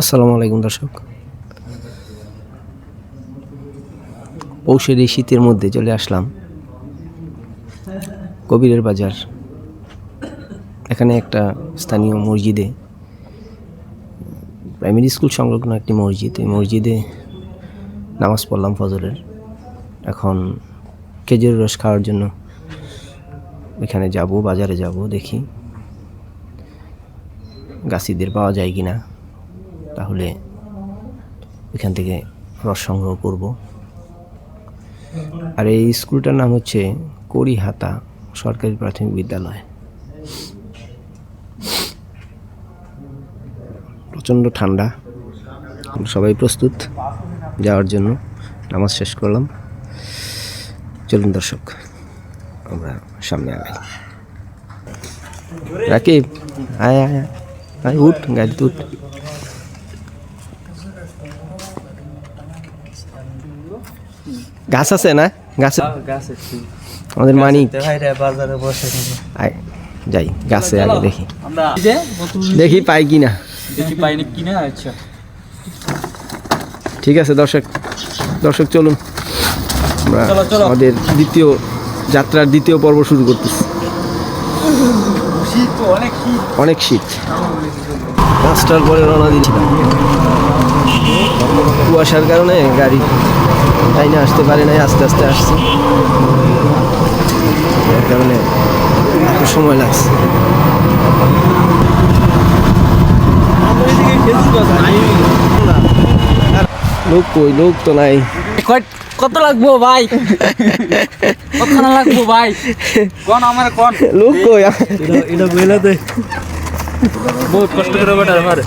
আসসালামু আলাইকুম, দর্শক। পৌষের এই শীতের মধ্যে চলে আসলাম কবিরের বাজার। এখানে একটা স্থানীয় মসজিদে, প্রাইমারি স্কুল সংলগ্ন একটি মসজিদ। এই মসজিদে নামাজ পড়লাম ফজরের। এখন খেজুরের রস খাওয়ার জন্য এখানে যাব, বাজারে যাব, দেখি গাছিদের পাওয়া যায় কিনা। তাহলে এখান থেকে রস সংগ্রহ করব। আর এই স্কুলটার নাম হচ্ছে করিহাতা সরকারি প্রাথমিক বিদ্যালয়। প্রচণ্ড ঠান্ডা। সবাই প্রস্তুত যাওয়ার জন্য। নামাজ শেষ করলাম। চলুন দর্শক, আমরা সামনে আগাই। রাকিব, আয় আয়। আয়। উঠ, গাড়িতে উঠ। গাছ আছে না? গাছে আমাদের মানিক। বাজারে বসে যাই গাছে আগে দেখি। দেখি পাই কি না দেখি পাইনি কিনা আচ্ছা। ঠিক আছে দর্শক। দর্শক চলুন। আমরা। আমাদের দ্বিতীয় যাত্রার দ্বিতীয় পর্ব শুরু করতেছি। অনেক শীত। অনেক শীত। পাঁচটার পরে রওনা দিয়েছিলাম কুয়াশার কারণে গাড়ি টাইনে আসতে পারে নাই আস্তে আস্তে আসছে। কারণে একটু সময় লাগছে। লোক কই? লোক তো নাই। কত লাগবো ভাই? কতখানা লাগবো ভাই? কোন আমার কোন? লোক কই? এটা বইলা দে। বহুত কষ্ট করে বেটা আমার।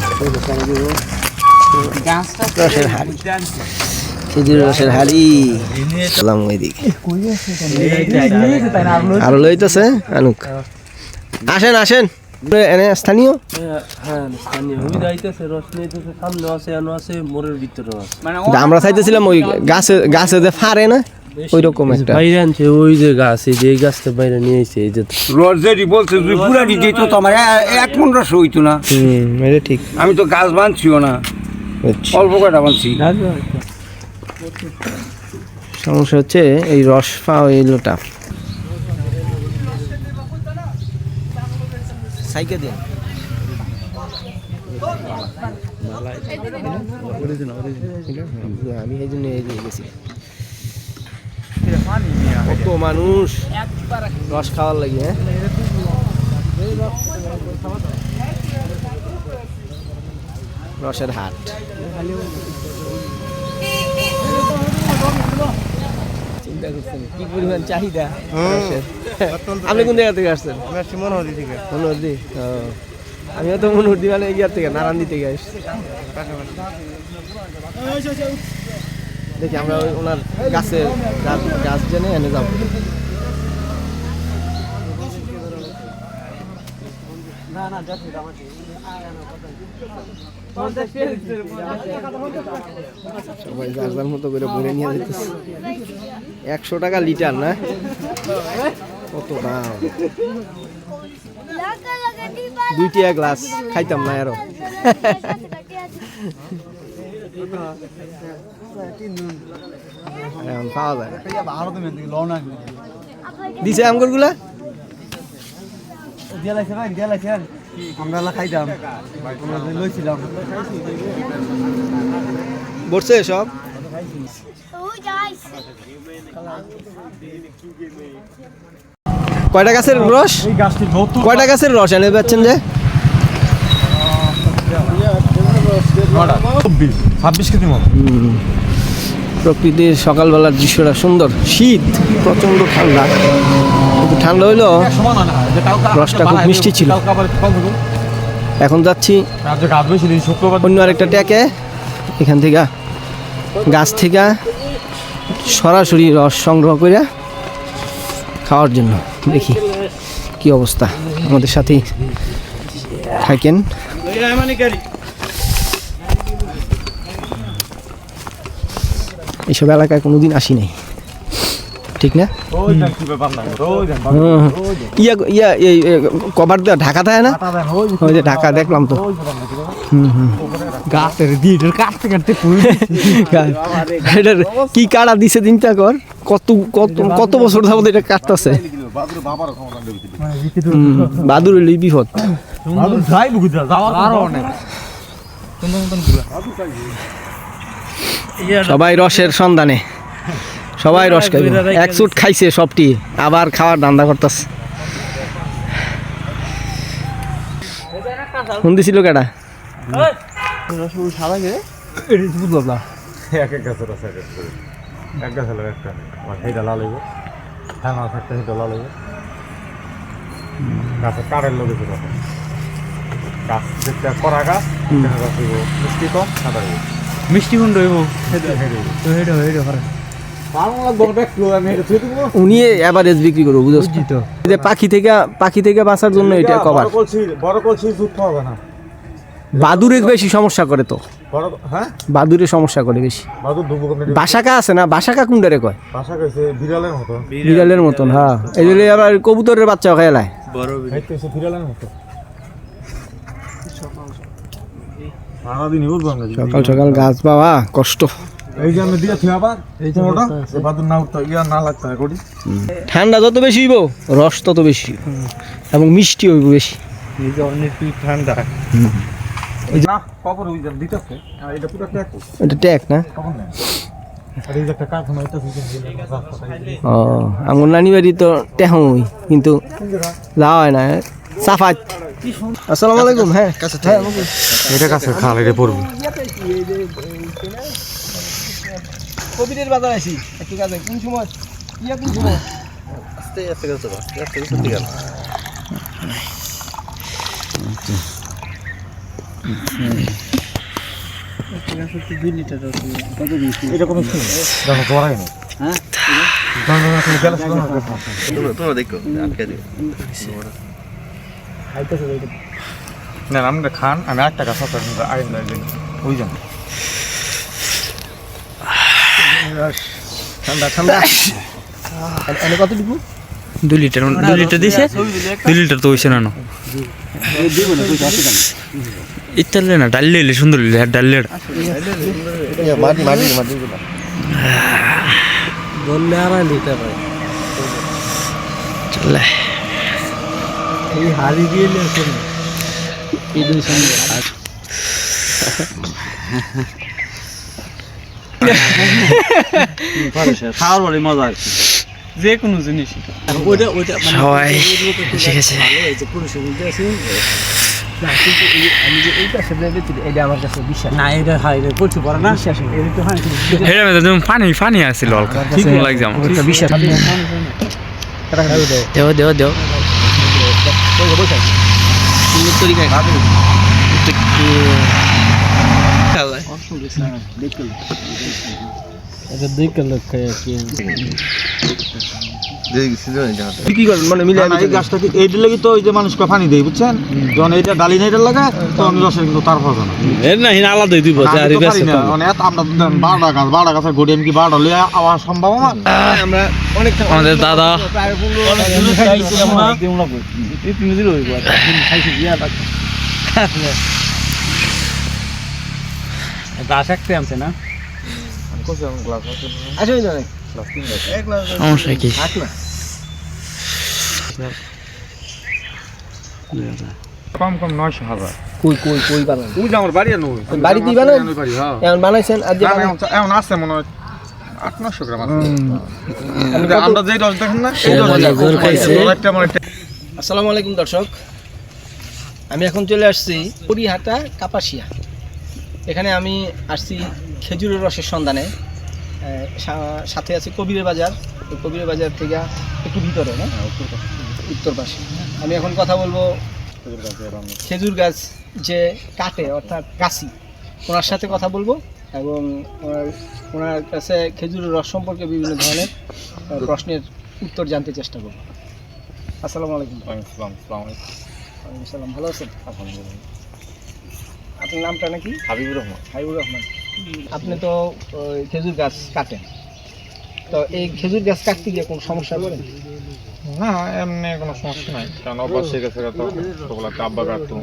হাড়ি। খেজুর রসের হাড়ি। সালাম ওইদিকে। আরও লইতেছে আনুক। আসেন আসেন। এনে স্থানীয়? হ্যাঁ মানে আমরা চাইতেছিলাম ওই গাছে গাছে যে ফারে না ওই রকম একটা। বাইরে আনছে ওই যে গাছ এই যে গাছটা বাইরে নিয়ে এসে এই যে রজেরি বলছে তুই পুরা দিত তো আমার এক মন রস হইতো না। হুম এটা ঠিক। আমি তো গাছ বাঁধছিও না। অল্প কটা বাঁধছি। সমস্যা হচ্ছে এই রস পাওয়া এলো টাফ সাইকে দিন। আমি এই জন্য গেছি। মানুষ রস খাওয়ার লাগে হ্যাঁ? রসের হাট চিন্তা করছেন কি পরিমাণ চাহিদা। আপনি কোন জায়গা থেকে আসছেন? মনোহরদি থেকে। মনোহরদি? আমিও তো মনোহরদি মানে ইয়ার থেকে নারায়ণদি থেকে আসছি। দেখি আমরা ওই ওনার গাছের গাছ গাছ জেনে এনে যাব। সবাই যার যার মতো করে ভরে নিয়ে যেতেছে একশো টাকা লিটার না? কত দাম? দুইটি এক গ্লাস খাইতাম না আরও। এখন পাওয়া যায় না। দিছে আমগুরগুলা আমরা খাইতাম। আমরা লইছিলাম। বসছে সব? কয়টা গাছের রস? কয়টা গাছের রস? এনে পাচ্ছেন যে? ছাব্বিশ কেজি মতো। প্রকৃতির সকালবেলার দৃশ্যটা সুন্দর। শীত প্রচণ্ড ঠান্ডা। ঠান্ডা হইল, রসটা খুব মিষ্টি ছিল। এখন যাচ্ছি অন্য আরেকটা ট্যাকে, এখান থেকে গাছ থেকে সরাসরি রস সংগ্রহ করে খাওয়ার জন্য। দেখি কি অবস্থা। আমাদের সাথেই থাকেন। এইসব এলাকায় কোনোদিন আসি নাই। ঠিক না? ইয়া ইয়া এই কভার দেওয়া ঢাকা থাকে না? ওই যে ঢাকা দেখলাম তো। গাছের দিটার কাটতে কাটতে এটার কি কাটা দিছে চিন্তা কর? কত কত কত বছর যাবত এটা কাটতেছে? বাদুর হইলে বিপদ। সবাই রসের সন্ধানে। সবাই রস খাইবে এক চুট খাইছে সবটি আবার খাওয়ার ধান্দা করতেছে ফোন দিছিল কেটা বুঝলাম না এক এক গাছের আছে এক এক করে এক গাছ হলো একটা নেই আমার সেইটা লাল হইব হ্যাঁ মাছ একটা সেইটা লাল হইব গাছের কাঠের লোক গাছ যেটা করা গাছ মিষ্টি কম সাদা মিষ্টি হেঁটে হইব তো হেডো হেডো করে উনি এভারেজ বিক্রি করব বুঝছ তো। যে পাখি থেকে পাখি থেকে বাঁচার জন্য এটা কভার বড় কলসি যুক্ত হবে না। বাদুরে বেশি সমস্যা করে তো। বড় হ্যাঁ? বাদুরে সমস্যা করে বেশি। বাসাকা আছে না? বাসাকা কুন্ডারে কয়? বিড়ালের মতো। বিড়ালের মতন হ্যাঁ। এই জন্য আবার কবুতরের বাচ্চা খেলায় বিড়ালের সকাল সকাল গাছ পাওয়া কষ্ট। এই যে আমি দিয়েছি আবার এই যে ওটা বাদুর না উঠতে না লাগতে হয় করি। ঠান্ডা যত বেশি হইব রস তত বেশি। এবং মিষ্টি হইব বেশি। ঠান্ডা। এটা ট্যাক না? থেকে ও আমার নানি বাড়ি তো টেহই কিন্তু যাওয়া হয় না সাফাত। আসসালামু আলাইকুম। হ্যাঁ হ্যাঁ এটা কাছে খাল এটা পড়বে। কবিরের বাজার আছি ঠিক আছে কোন সময়? ইয়া কোন সময়? এটা কোনো শুনে দেখো পড়াই না হ্যাঁ? না আমরা খান আমি একটা গাছ আছে আইন ওই জন্য ঠান্ডা ঠান্ডা। এনে কত দিব দুই লিটার দুই লিটার দিছে? দুই লিটার তো হইছে না না। না ডাল লেলে সুন্দর ডাল লেট মাটি মাটি মাটি বললে আড়াই লিটার চলে। এই হাড়ি দিয়ে লেছেন এই দুই সঙ্গে। খাওয়ার বড় মজা কি যে কোনো জিনিস মানে সবাই এসে গেছে। পারে পানি পানি বিশ্বাস। দেও দেও দেও। তরিকায় এটা দেখে লোক খায় কি কি করেন মানে মিলে এই গাছটাকে এইটা লাগি তো ওই যে মানুষকে পানি দেয় বুঝছেন? যখন এইটা ডালি না এটা লাগা তখন রসের কিন্তু তার না এর না হিনা আলাদাই দিব আমি তো মানে এত আমরা বারোটা গাছ বারোটা গাছের গড়ি আমি কি বারোটা লিয়ে আওয়া সম্ভব আমার? আমরা অনেক আমাদের দাদা। একটা আনছে না? আসলে সমস্যা কি? কম কম নয়শো হাজার। কই কই কই বানান ওই আমার বাড়ি আনো। বাড়িতেই বানান? বাড়ি হ্যাঁ। এখন বানাইছেন আর যে না, না, বানাই- এখন আছে মনে হয় আট নশো গ্রাম আছে। আমরা যেই দেখেন না আসসালামু আলাইকুম দর্শক। আমি এখন চলে আসছি পুরীহাটা কাপাসিয়া। এখানে আমি আসছি খেজুরের রসের সন্ধানে। সাথে আছে কবিরের বাজার। কবিরের বাজার থেকে একটু ভিতরে না? উত্তর পাশে। আমি এখন কথা বলব খেজুর গাছ যে কাটে অর্থাৎ কাশি ওনার সাথে কথা বলব এবং ওনার ওনার কাছে খেজুরের রস সম্পর্কে বিভিন্ন ধরনের প্রশ্নের উত্তর জানতে চেষ্টা করব। আসসালামু আলাইকুম। ভালো আছেন? আপনার নামটা নাকি? হাবিবুর রহমান। হাবিবুর রহমান। আপনি তো খেজুর গাছ কাটেন। তো এই খেজুর গাছ কাটতে গিয়ে কোনো সমস্যা পড়েন না এমনি কোনো সমস্যা নাই। কারণ অভ্যাস হয়ে গেছে তো ছোটবেলাতে আব্বা কাটতো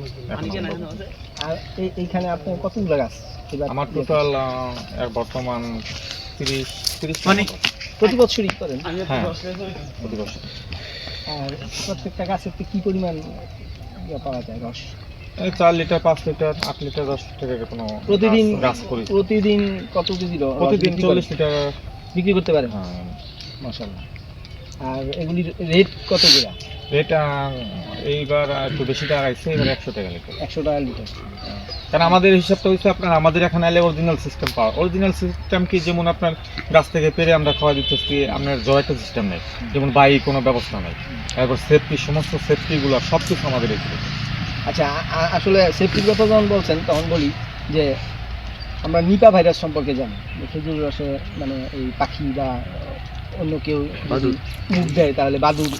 আর এই- এইখানে আপনার কতগুলো গাছ? আমার টোটাল বর্তমান তিরিশ তিরিশ মানে? প্রতি বছরই করেন? হ্যাঁ। প্রতি বছর। আর প্রত্যেকটা গাছের কি পরিমাণ ইয়ে পাওয়া যায় রস? চার লিটার পাঁচ লিটার আট লিটার দশ লিটার কোনো প্রতিদিন গাছ- করি। প্রতিদিন কত কেজি প্রতিদিন চল্লিশ লিটার। বিক্রি করতে পারেন? হ্যাঁ। মাসাল্লাহ আর এগুলির রেট কত করে? এটা এইবার একটু বেশি টাকা এবার একশো টাকা লিটার। একশো টাকা লিটার। কারণ আমাদের হিসাবটা হচ্ছে আপনার আমাদের এখানে এলে অরিজিনাল সিস্টেম পাওয়া। অরিজিনাল সিস্টেম কি? যেমন আপনার গাছ থেকে পেরে আমরা খাওয়া দিতেছি আপনার জয়টা সিস্টেম নেই। যেমন বাই কোনো ব্যবস্থা নেই। এরপর সেফটি সমস্ত সেফটিগুলো সব কিছু আমাদের এখানে। আচ্ছা আসলে সেফটির কথা যখন বলছেন তখন বলি যে আমরা নিপা ভাইরাস সম্পর্কে জানি। যে খেজুর রসে মানে এই পাখি বা অন্য কেউ মুখ দেয় তাহলে বাদুর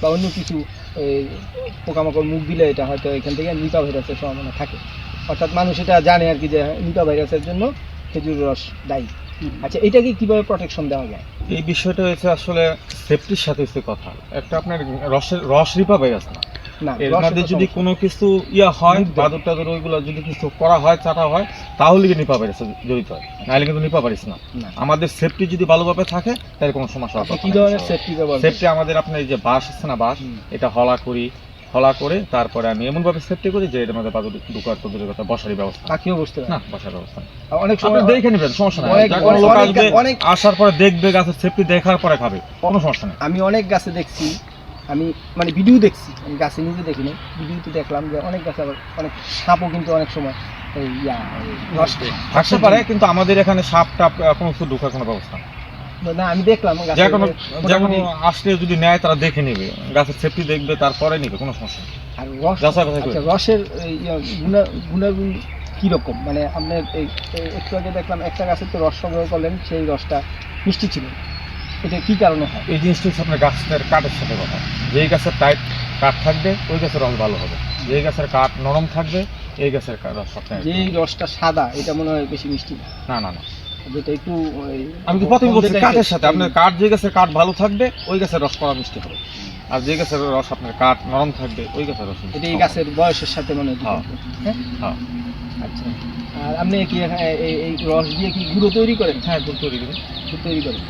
বা অন্য কিছু এই পোকামাকড় মুখ দিলে এটা হয়তো এখান থেকে নিপা ভাইরাসের সম্ভাবনা থাকে। অর্থাৎ মানুষ এটা জানে আর কি যে নিপা ভাইরাসের জন্য খেজুর রস দায়ী। আচ্ছা এটাকে কীভাবে প্রোটেকশন দেওয়া যায়? এই বিষয়টা হচ্ছে আসলে সেফটির সাথে হচ্ছে কথা। একটা আপনার রসের রস রিপা ভাইরাস না। এর মধ্যে যদি কোনো কিছু ইয়া হয় মুগ্ধ। বাদুর টাদুর ওইগুলো যদি কিছু করা হয় চাটা হয় তাহলে কি নিপা ভাইরাস জড়িত হয়? নাহলে কিন্তু নিপা ভাইরাস না। আমাদের সেফটি যদি ভালোভাবে থাকে তাহলে কোনো সমস্যা হবে কি ধরনের সেফটি ব্যবহার সেফটি আমাদের আপনার এই যে বাঁশ আছে না বাঁশ এটা হলা করি হলা করে তারপরে আমি এমন ভাবে সেফটি করি যে এটার মধ্যে বাদুর ঢুকার তো দূরের কথা বসারই ব্যবস্থা। বসতে না বসার ব্যবস্থা অনেক সময় দেখে নেবেন সমস্যা নাই। অনেক- আসার পরে দেখবে গাছের সেফটি দেখার পরে খাবে কোনো সমস্যা নেই। আমি অনেক গাছে দেখছি আমি মানে ভিডিও দেখছি আমি গাছে নিজে দেখিনি ভিডিওতে দেখলাম যে অনেক গাছে আবার অনেক সাপও কিন্তু অনেক সময় এই ইয়া থাকতে পারে কিন্তু আমাদের এখানে সাপ টাপ কোনো কিছু ঢোকার কোনো ব্যবস্থা না আমি দেখলাম যে কোনো যে কোনো আসলে যদি নেয় তারা দেখে নেবে। গাছের সেফটি দেখবে তারপরে নেবে কোনো সমস্যা আর রস। আচ্ছা রসের গুণাগুণ কীরকম? মানে এই একটু আগে দেখলাম একটা গাছের তো রস সংগ্রহ করলেন সেই রসটা মিষ্টি ছিল। এটা কি কারণে হয়? এই জিনিসটা হচ্ছে আপনার গাছের কাঠের সাথে কথা। যেই গাছের টাইট কাঠ থাকবে ওই গাছের রস ভালো হবে। যেই গাছের কাঠ নরম থাকবে এই গাছের রস সবটাই যে এই রসটা সাদা এটা মনে হয় বেশি মিষ্টি না? না না যেটা একটু আমি তো প্রথমে বলছি কাঠের সাথে আপনার কাঠ যে গাছের কাঠ ভালো থাকবে ওই গাছের রস করা মিষ্টি হবে। আর যে গাছের রস আপনার কাঠ নরম থাকবে ওই গাছের রস এটা এই গাছের বয়সের সাথে মনে হয় হ্যাঁ। হ্যাঁ। হ্যাঁ? আচ্ছা। আর আপনি কি এই রস দিয়ে কি গুঁড়ো তৈরি করেন? হ্যাঁ গুড় তৈরি করি। গুড় তৈরি করেন।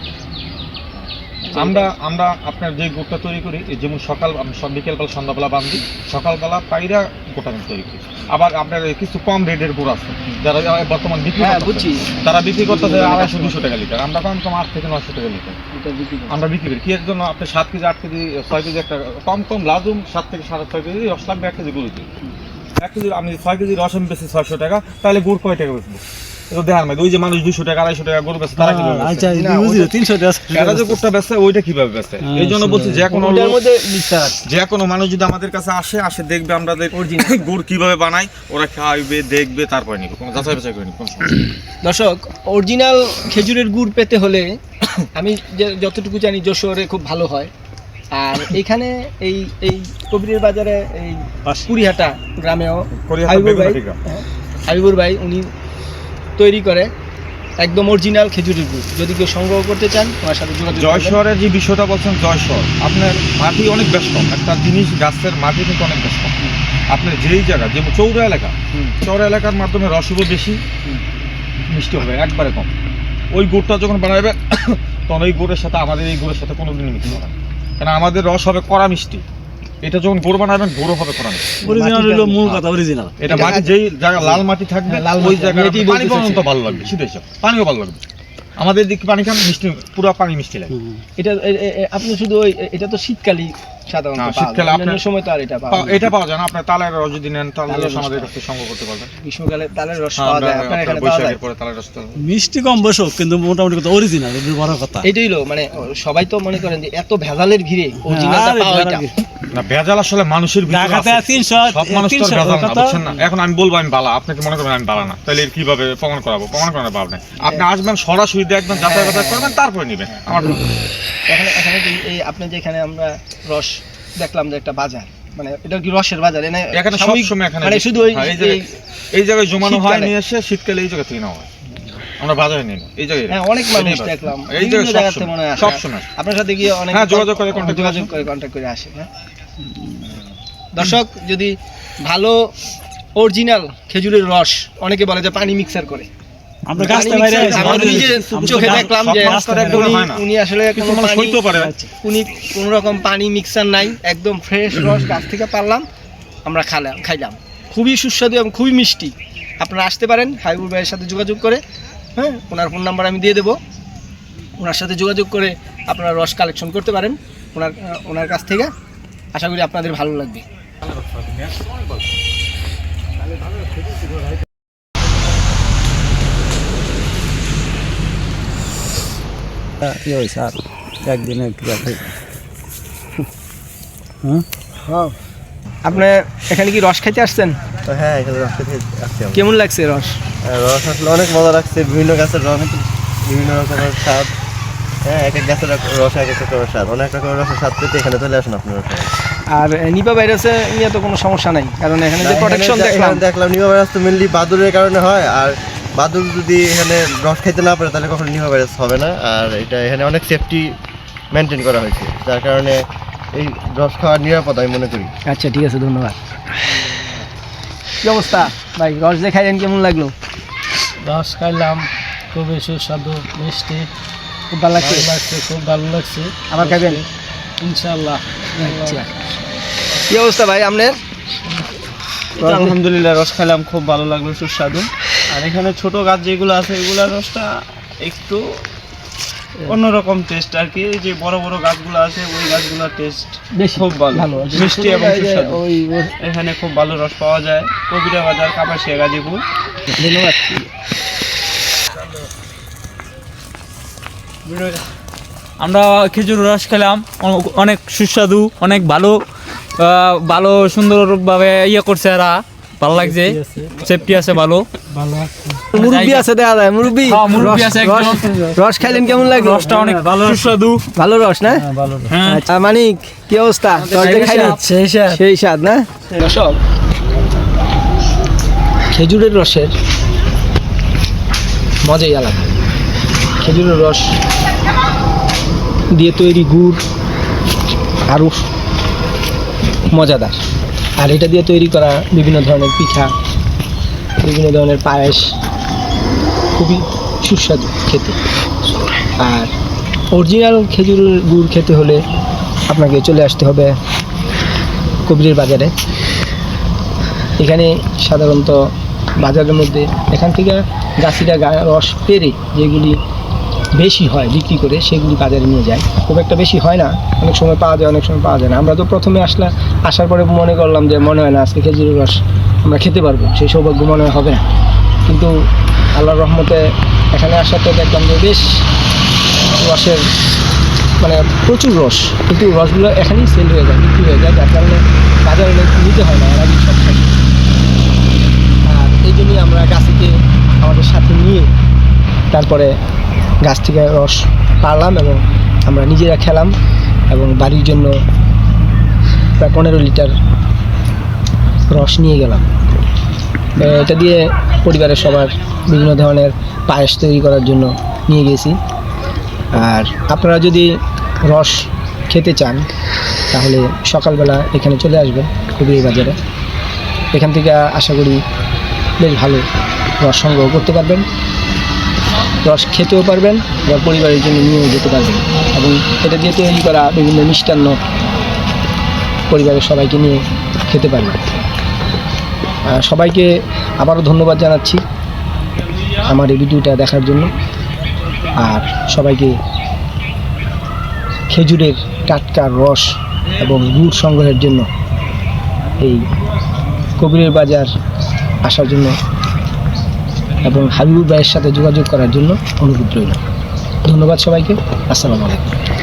আমরা আমরা আপনার যে গুড়টা তৈরি করি যেমন সকাল বিকেলবেলা সন্ধ্যাবেলা বান্ধি সকালবেলা পাইরা গোটা আমি তৈরি করি। আবার আপনার কিছু কম রেটের গুড় আছে যারা বর্তমান বিক্রি হ্যাঁ বুঝছি। তারা বিক্রি করতেছে আড়াইশো দুশো টাকা লিটার। আমরা কম কম আট থেকে নয়শো টাকা লিটার। আমরা বিক্রি করি। কি এর জন্য আপনি সাত কেজি আট কেজি ছয় কেজি একটা কম কম লাজুম সাত থেকে সাড়ে ছয় কেজি রস লাগবে এক কেজি গুড় দিই এক কেজি আমি ছয় কেজি রস আমি বেশি ছয়শো টাকা তাহলে গুড় কয় টাকা বেচবো? এটা দেখার মধ্যে ওই যে মানুষ দুশো টাকা আড়াইশো টাকা গরু বেচে তারা কীভাবে আচ্ছা বেচে? না, বুঝলি তিনশো এরা যে গুড়টা বেচে ওইটা কীভাবে বেচে? হ্যাঁ, এই জন্য বলছি যে কোনো মধ্যে যে কোনো মানুষ যদি আমাদের কাছে আসে আসে দেখবে আমরা গুড় কীভাবে বানাই ওরা খাইবে দেখবে তারপরে নিবে। কোনো যাচাই বাছাই করে নিবে কোনো সমস্যা নেই। দর্শক অরিজিনাল খেজুরের গুড় পেতে হলে আমি যে- যতটুকু জানি যশোরে খুব ভালো হয়। আর এখানে এই এই কবিরের বাজারে এই কুড়িহাটা গ্রামেও হাবিবুর ভাই। হ্যাঁ, হাবিবুর ভাই উনি তৈরি করে একদম অরিজিনাল খেজুরের গুড়। যদি কেউ সংগ্রহ করতে চান ওনার সাথে যোগাযোগ। জয়শহরের যে বিষয়টা বলছেন জয়শহর আপনার মাটি অনেক ব্যস্ত। একটা জিনিস গাছের মাটি কিন্তু অনেক ব্যস্ত। আপনার যেই জায়গা যে চৌরা এলাকা। চৌরা এলাকার মাধ্যমে রসবও বেশি মিষ্টি হবে একবারে কম। ওই গুড়টা যখন বানাবে তখন ওই গুড়ের সাথে আমাদের এই গুড়ের সাথে কোনোদিন মিক্স হবে না। কেন আমাদের রস হবে কড়া মিষ্টি। এটা যখন গোড় বানাবেন গুড়ও হবে কোরআন। অরিজিনাল হলো মূল কথা অরিজিনাল এটা মাটি যেই জায়গা লাল মাটি থাকবে হ্যাঁ, লাল ওই জায়গা জায়গায় পানি পর্যন্ত ভালো লাগবে সিধে হিসাব পানিও ভালো লাগবে। আমাদের দিকে পানি খান মিষ্টি পুরো পানি মিষ্টি লাগে। এটা আপনি শুধু ওই এটা তো শীতকালই সাধারণত না, পাওয়া যায়। শীতকালে আপনার- সময় তো আর এটা পাওয়া পাও- যায় না। এটা পাওয়া যায় না আপনার তালের রস যদি নেন তালের তালের রস রস আমাদের কাছে সংগ্রহ করতে পারবেন। গ্রীষ্মকালে তালের রস হ্যাঁ, পাওয়া যায় আপনার আপনার এখানে পাওয়া যায়। পরে তালের রস মিষ্টি কম বসো কিন্তু মোটামুটি কথা অরিজিনাল বড় কথা। এটাই হলো মানে সবাই তো মনে করেন যে এত ভেজালের ভিড়ে অরিজিনালটা পাওয়া এটা না ভেজাল আসলে মানুষের ঢাকাতে আছে। তিনশো সব মানুষ তো ভেজাল না বুঝছেন না? এখন আমি বলব আমি বালা। আপনাকে মনে করবেন আমি বালা না? তাহলে এর কীভাবে প্রমাণ করাবো? প্রমাণ করানোর ভাব নেই। আপনি আসবেন সরাসরি দেখবেন যাচাই বাছাই করবেন তারপরে নেবেন। আমার এখানে এখানে এই আপনি যেখানে আমরা রস দেখলাম যে একটা বাজার। মানে এটা কি রসের বাজার? এনে এখানে সব সময় এখানে মানে শুধু ওই হ্যাঁ, এই জায়গায় এই- এই জায়গায় জমানো হয় নিয়ে এসে শীতকালে এই জায়গা থেকে নেওয়া হয়। আমরা বাজারে নিই এই জায়গায় হ্যাঁ অনেক মানুষ দেখলাম। এই বিভিন্ন জায়গায় জায়গা সব থেকে মনে হয়। সব সময় আপনার সাথে গিয়ে অনেক হ্যাঁ, যোগাযোগ করে যোগাযোগ করে কন্ট্যাক্ট করে আসে হ্যাঁ। দর্শক যদি ভালো অরিজিনাল খেজুরের রস অনেকে বলে যে পানি মিক্সার করে। আমরা গাছটা বাইরে চোখে দেখলাম যে উনি-। উনি আসলে কোনো পানি- উনি কোন রকম পানি মিক্সার নাই একদম ফ্রেশ রস গাছ থেকে পারলাম আমরা খালাম খাইলাম। খুবই সুস্বাদু এবং খুবই মিষ্টি। আপনারা আসতে পারেন হাবিবুর ভাইয়ের সাথে যোগাযোগ করে হ্যাঁ ওনার ফোন নাম্বার আমি দিয়ে দেবো। ওনার সাথে যোগাযোগ করে আপনারা রস কালেকশন করতে পারেন ওনার ওনার কাছ থেকে। আশা করি আপনাদের ভালো লাগবে। কি হয়েছে আর একদিনে একটু রাখে আপনি এখানে কি রস খাইতে আসছেন? হ্যাঁ এখানে রস খেতে আসছি কেমন লাগছে রস? রস আসলে অনেক মজা লাগছে বিভিন্ন গাছের রস বিভিন্ন রকমের স্বাদ। হ্যাঁ এক এক গাছের রস এক এক রকমের স্বাদ অনেক রকমের রসের স্বাদ পেতে এখানে চলে আসুন আপনারা। আর নিপা ভাইরাসে নিয়ে তো কোনো সমস্যা নাই কারণ এখানে যে প্রোটেকশন দেখলাম। দেখলাম নিমা ভাইরাস তো মেনলি বাদুরের কারণে হয় আর বাদুর যদি এখানে রস খাইতে না পারে তাহলে কখনো নিমা ভাইরাস হবে না। আর এটা এখানে অনেক সেফটি মেনটেন করা হয়েছে। যার কারণে এই রস খাওয়ার নিরাপদ আমি মনে করি। আচ্ছা ঠিক আছে ধন্যবাদ। কি অবস্থা? ভাই রস যে খাইলেন কেমন লাগল? রস খাইলাম খুবই সুস্বাদু মিষ্টি। খুব ভালো লাগছে? লাগছে খুব ভালো লাগছে। আবার খাবেন? ইনশাল্লাহ আচ্ছা। কি অবস্থা ভাই আপনার? আলহামদুলিল্লাহ রস খাইলাম খুব ভালো লাগল সুস্বাদু। আর এখানে ছোট গাছ যেগুলো আছে এগুলোর রসটা একটু অন্যরকম টেস্ট আর কি। যে বড় বড় গাছগুলো আছে ওই গাছগুলোর টেস্ট বেশি খুব ভালো। ভালো। মিষ্টি এবং সুস্বাদু। ওই এখানে খুব ভালো রস পাওয়া যায়। কবিরা বাজার কাপাসিয়া গাজীপুর। ধন্যবাদ। আমরা খেজুর রস খেলাম। অনেক সুস্বাদু অনেক ভালো ভালো সুন্দরভাবে ইয়ে করছে এরা। ভালো লাগছে? সেফটি আছে। ভালো। মুরব্বি আছে দেখা যায়। মুরব্বি? হ্যাঁ, মুরব্বি আছে রস খাইলেন কেমন লাগল? রসটা অনেক ভালো সুস্বাদু। ভালো রস না? হ্যাঁ আচ্ছা মানিক কি অবস্থা? রস যে খাইলেন? সেই স্বাদ। সেই স্বাদ না? দর্শক খেজুরের রসের মজাই আলাদা। খেজুরের রস দিয়ে তৈরি গুড় আরও মজাদার। আর এটা দিয়ে তৈরি করা বিভিন্ন ধরনের পিঠা, বিভিন্ন ধরনের পায়েস, খুবই সুস্বাদু খেতে। আর অরিজিনাল খেজুরের গুড় খেতে হলে আপনাকে চলে আসতে হবে কবিরের বাজারে। এখানে সাধারণত বাজারের মধ্যে এখান থেকে গাছিরা গা- রস পেরে যেগুলি বেশি হয় বিক্রি করে, সেগুলি বাজারে নিয়ে যায়। খুব একটা বেশি হয় না, অনেক সময় পাওয়া যায়, অনেক সময় পাওয়া যায় না। আমরা তো প্রথমে আসলা, আসার পরে মনে করলাম যে মনে হয় না, আজকে খেজুরের রস আমরা খেতে পারব, সেই সৌভাগ্য মনে হবে না। কিন্তু আল্লাহর রহমতে এখানে আসার পর দেখলাম যে বেশ রসের মানে প্রচুর রস কিন্তু রসগুলো এখানেই সেল হয়ে যায়, বিক্রি হয়ে যায়। যার কারণে বাজারে নিতে হয় না, এরা সব আর এই জন্যই আমরা গাছিকে আমাদের সাথে নিয়ে তারপরে গাছ থেকে রস পারলাম এবং আমরা নিজেরা খেলাম এবং বাড়ির জন্য প্রায় পনেরো লিটার রস নিয়ে গেলাম। এটা দিয়ে পরিবারের সবার বিভিন্ন ধরনের পায়েস তৈরি করার জন্য নিয়ে গেছি। আর আপনারা যদি রস খেতে চান, তাহলে সকালবেলা এখানে চলে আসবেন কবির বাজারে। এখান থেকে আশা করি বেশ ভালো রস সংগ্রহ করতে পারবেন। রস খেতেও পারবেন, আবার পরিবারের জন্য নিয়েও যেতে পারবেন। এবং এটা দিয়ে তৈরি করা বিভিন্ন মিষ্টান্ন পরিবারের সবাইকে নিয়ে খেতে পারবেন। সবাইকে আবারও ধন্যবাদ জানাচ্ছি আমার এই ভিডিওটা দেখার জন্য। আর সবাইকে খেজুরের টাটকা রস এবং গুড় সংগ্রহের জন্য এই কবিরের বাজার আসার জন্য এবং হাবিবুর ভাইয়ের সাথে যোগাযোগ করার জন্য অনুরোধ রইল। ধন্যবাদ সবাইকে। আসসালামু আলাইকুম।